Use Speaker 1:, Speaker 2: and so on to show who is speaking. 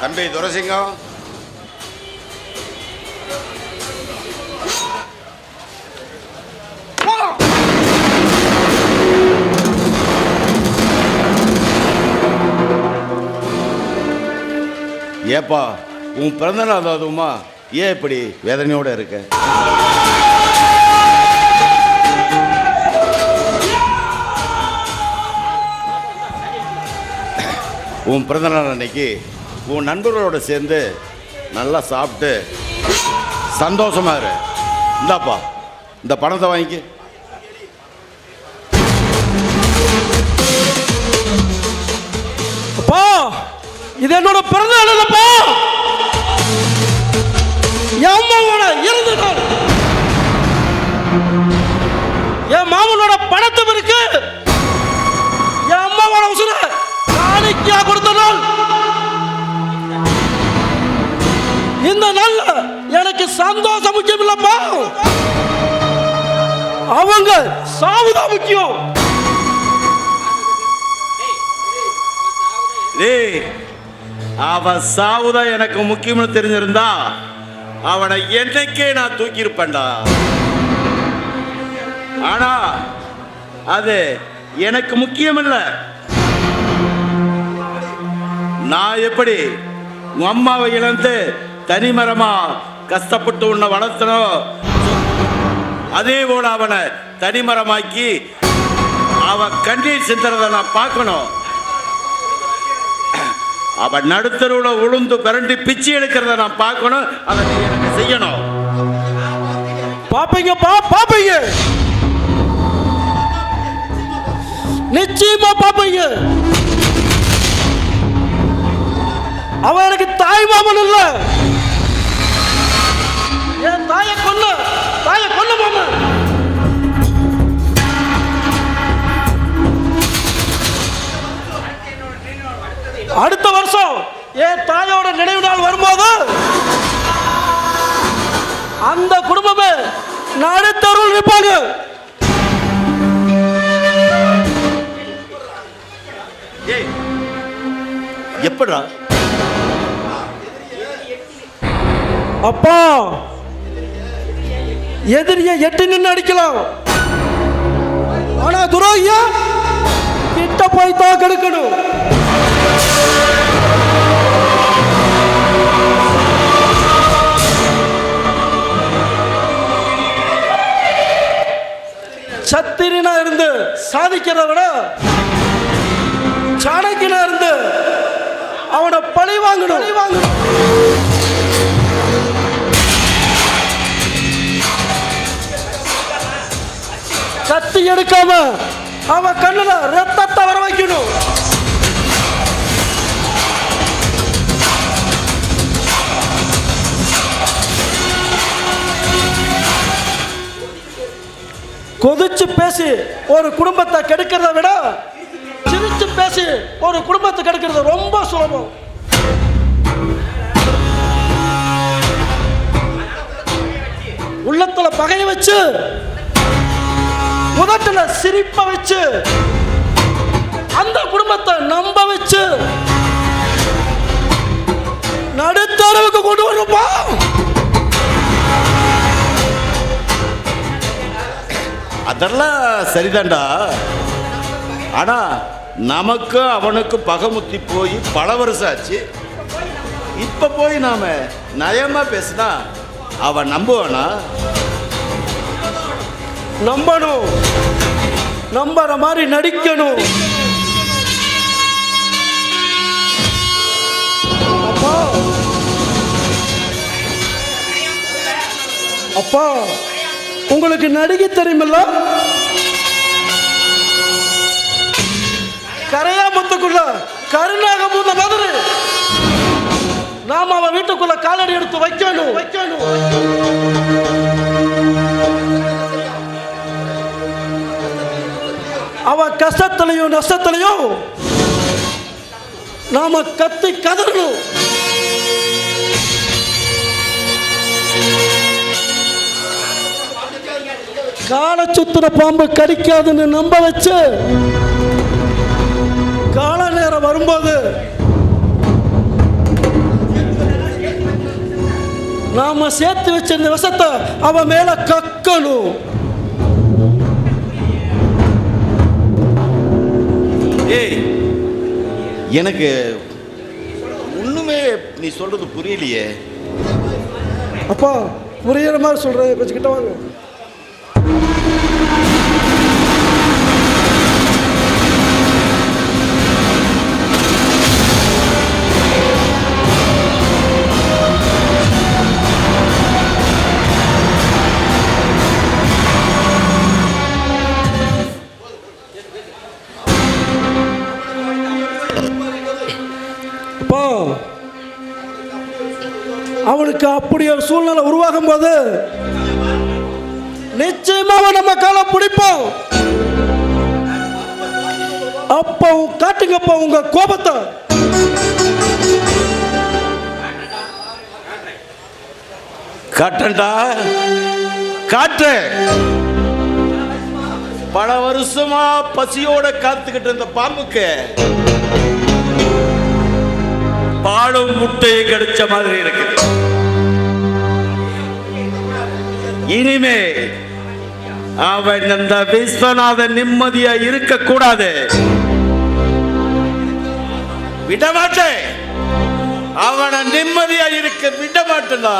Speaker 1: தம்பி துரசிங்கம். ஏப்பா உன் பிறந்தநாள் அதுவுமா ஏன் இப்படி வேதனையோடு இருக்க? உன் பிறந்தநாள் அன்னைக்கு உன் நண்பர்களோடு சேர்ந்து நல்லா சாப்பிட்டு சந்தோஷமா இரு. இந்தாப்பா இந்த பணத்தை வாங்கிக்க.
Speaker 2: அப்பா இது என்னோட பிறந்த நாள் என் அம்மாவோட இறந்த எனக்கு சந்தோஷம் முக்கியம் இல்லப்பா அவங்க சாவுதான் முக்கியம்.
Speaker 1: டேய் அவ சாவுதான் எனக்கு முக்கியம்னு தெரிஞ்சிருந்தா அவனை என்னைக்கே நான் தூக்கியிருப்பேன்டா. ஆனா அது எனக்கு முக்கியம் இல்ல நான் எப்படி உன் அம்மாவை இழந்து தனிமரமா கஷ்டப்பட்டு உன்னை வளர்த்தனோ அதே போல அவனை தனிமரமாக்கி அவன் கண்ணீர் சிந்துறதை நான் பார்க்கணும். அவன் நடுத்தருவில் உளுந்து பிறண்டி பிச்சு எடுக்கிறத நான் பார்க்கணும். அதை நீ எனக்கு செய்யணும்.
Speaker 2: பாப்பீங்கப்பா பாப்பீங்க. நிச்சயமா பாப்பீங்க. அவன் எனக்கு தாய் மாமன் இல்லை. தாயை கொல்ல தாயை கொல்ல மாமன் அடுத்த வருஷம் என் தாயோட நினைவு நாள் வரும்போது அந்த குடும்பமே நடுத்தருள் நிற்பாங்க.
Speaker 1: எப்படா?
Speaker 2: அப்பா எதிரியை எட்டு நின்று அடிக்கலாம். ஆனா துரோகியா? கிட்ட போய் தாக்கெடுக்கணும் சத்திரினா இருந்து சாதிக்கிறவன சாணக்கினா இருந்து அவனை பழி வாங்கணும் பழி வாங்கணும். எடுக்காம அவன் கண்ணுல ரத்தத்தை வர வைக்கணும். கொதிச்சு பேசி ஒரு குடும்பத்தை கெடுக்கிறத விட சிரிச்சு பேசி ஒரு குடும்பத்தை கெடுக்கிறது ரொம்ப சுலபம். உள்ளத்துல பகைய வச்சு உதட்டுல சிரிப்ப வச்சு அந்த குடும்பத்தை நம்ப வச்சு நடுத்தரவுக்கு கொண்டு வரப்பா
Speaker 1: அதெல்லாம் சரிதான்டா. ஆனா நமக்கு அவனுக்கு பகமுத்தி போய் பல வருஷம் ஆச்சு. இப்ப போய் நாம நயமா பேசினா அவன் நம்புவானா?
Speaker 2: நம்பணும். நம்புற மாதிரி நடிக்கணும். அப்பா. அப்பா உங்களுக்கு நடிகை தெரியுமில்ல? கரையா முத்துக்குள்ள கருணாக மூந்த மாதிரி. நாம அவன் வீட்டுக்குள்ள காலடி எடுத்து வைக்கணும் வைக்கணும். கஷ்டத்திலையும் நஷ்டத்திலையும் நாம கத்தி கதறணும். காலை சுத்துற பாம்பு கடிக்காதுன்னு நம்ப வச்சு கால நேரம் வரும்போது நாம சேர்த்து வச்சிருந்த விஷத்தை அவன் மேல கக்கணும்.
Speaker 1: ஏய் எனக்கு ஒண்ணுமே நீ சொல்றது புரியலையே.
Speaker 2: அப்பா புரியுற மாதிரி சொல்றேன் கொஞ்சம் கிட்ட வாங்க. அவனுக்கு அப்படி ஒரு சூழ்நிலை உருவாகும் போது நிச்சயமாக நம்ம காலை பிடிப்போம். அப்போ காட்டுங்கப்பா உங்க கோபத்தை.
Speaker 1: காட்டண்டா? காட்டு. பல வருஷமா பசியோட காத்துக்கிட்டு இருந்த பாம்புக்கு பாலும் முட்டையும் கிடைச்ச மாதிரி இருக்கு. இனிமே அவன் அந்த விஸ்வநாதன் நிம்மதியா இருக்க கூடாது விட மாட்டேன் அவனை நிம்மதியா இருக்க விட மாட்டேன்டா